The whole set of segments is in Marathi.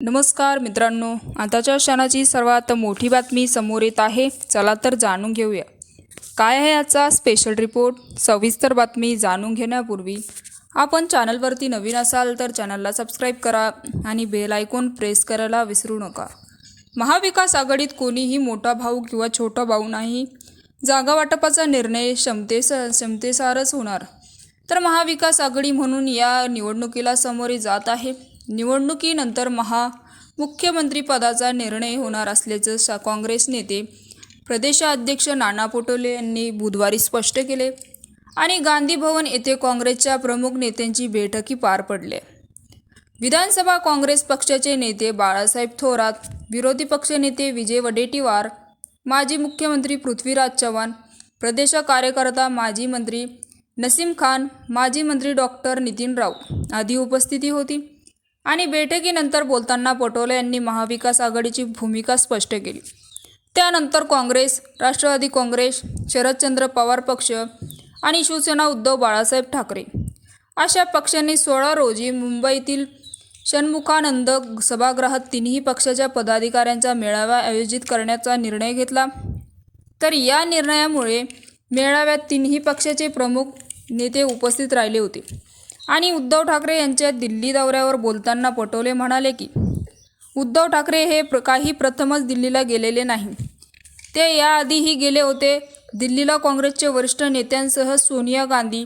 नमस्कार मित्रांनो आताच्या क्षणाची सर्वात मोठी बातमी समोर येत आहे. चला तर जाणून घेऊया. काय आहे याचा स्पेशल रिपोर्ट सविस्तर बातमी जाणून घेण्यापूर्वी आपण चॅनलवरती नवीन असाल तर चॅनलला सबस्क्राईब करा आणि बेल आयकॉन प्रेस करायला विसरू नका. महाविकास आघाडीत कोणीही मोठा भाऊ किंवा छोटा भाऊ नाही. जागा वाटपाचा निर्णय क्षमतेस क्षमतेसारच होणार. तर महाविकास आघाडी म्हणून या निवडणुकीला सामोरे जात आहे. निवडणुकीनंतर महा मुख्यमंत्रीपदाचा निर्णय होणार असल्याचं स काँग्रेस नेते प्रदेशाध्यक्ष नाना पटोले यांनी बुधवारी स्पष्ट केले आणि गांधी भवन येथे काँग्रेसच्या प्रमुख नेत्यांची बैठकी पार पडली. विधानसभा काँग्रेस पक्षाचे नेते बाळासाहेब थोरात विरोधी पक्षनेते विजय वडेट्टीवार माजी मुख्यमंत्री पृथ्वीराज चव्हाण प्रदेश कार्यकर्ता माजी मंत्री नसीम खान माजी मंत्री डॉक्टर नितीन राऊत आदी उपस्थिती होती. आणि बैठकीनंतर बोलताना पटोले यांनी महाविकास आघाडीची भूमिका स्पष्ट केली. त्यानंतर काँग्रेस राष्ट्रवादी काँग्रेस शरदचंद्र पवार पक्ष आणि शिवसेना उद्धव बाळासाहेब ठाकरे. अशा पक्षांनी सोळा रोजी मुंबईतील षण्मुखानंद सभागृहात तिन्ही पक्षाच्या पदाधिकाऱ्यांचा मेळावा आयोजित करण्याचा निर्णय घेतला. तर या निर्णयामुळे मेळाव्यात तिन्ही पक्षाचे प्रमुख नेते उपस्थित राहिले होते. आणि उद्धव ठाकरे यांच्या दिल्ली दौऱ्यावर बोलताना पटोले म्हणाले की उद्धव ठाकरे हे प्र काही प्रथमच दिल्लीला गेलेले नाही. ते याआधीही गेले होते. दिल्लीला काँग्रेसचे वरिष्ठ नेत्यांसह सोनिया गांधी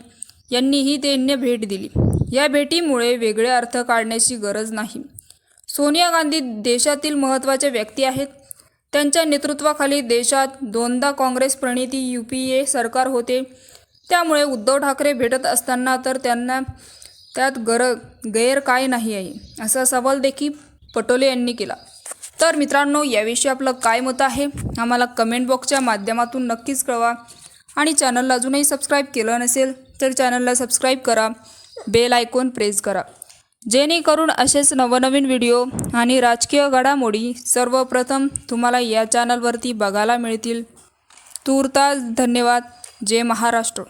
यांनीही त्यांना भेट दिली. या भेटीमुळे वेगळे अर्थ काढण्याची गरज नाही. सोनिया गांधी देशातील महत्त्वाच्या व्यक्ती आहेत. त्यांच्या नेतृत्वाखाली देशात दोनदा Congress Praniti U P A सरकार होते. त्यामुळे उद्धव ठाकरे भेटत असताना तर त्यांना त्यात गर गैर काय नाही आहे असा सवाल देखील पटोले यांनी केला. तर मित्रांनो याविषयी आपलं काय मत आहे आम्हाला कमेंट बॉक्सच्या माध्यमातून नक्कीच कळवा. आणि चॅनलला अजूनही सबस्क्राईब केलं नसेल तर चॅनलला सबस्क्राईब करा. बेल आयकॉन प्रेस करा. जेणेकरून असेच नवनवीन व्हिडिओ आणि राजकीय घडामोडी सर्वप्रथम तुम्हाला या चॅनलवरती बघायला मिळतील. तूर्तास धन्यवाद. जय महाराष्ट्र.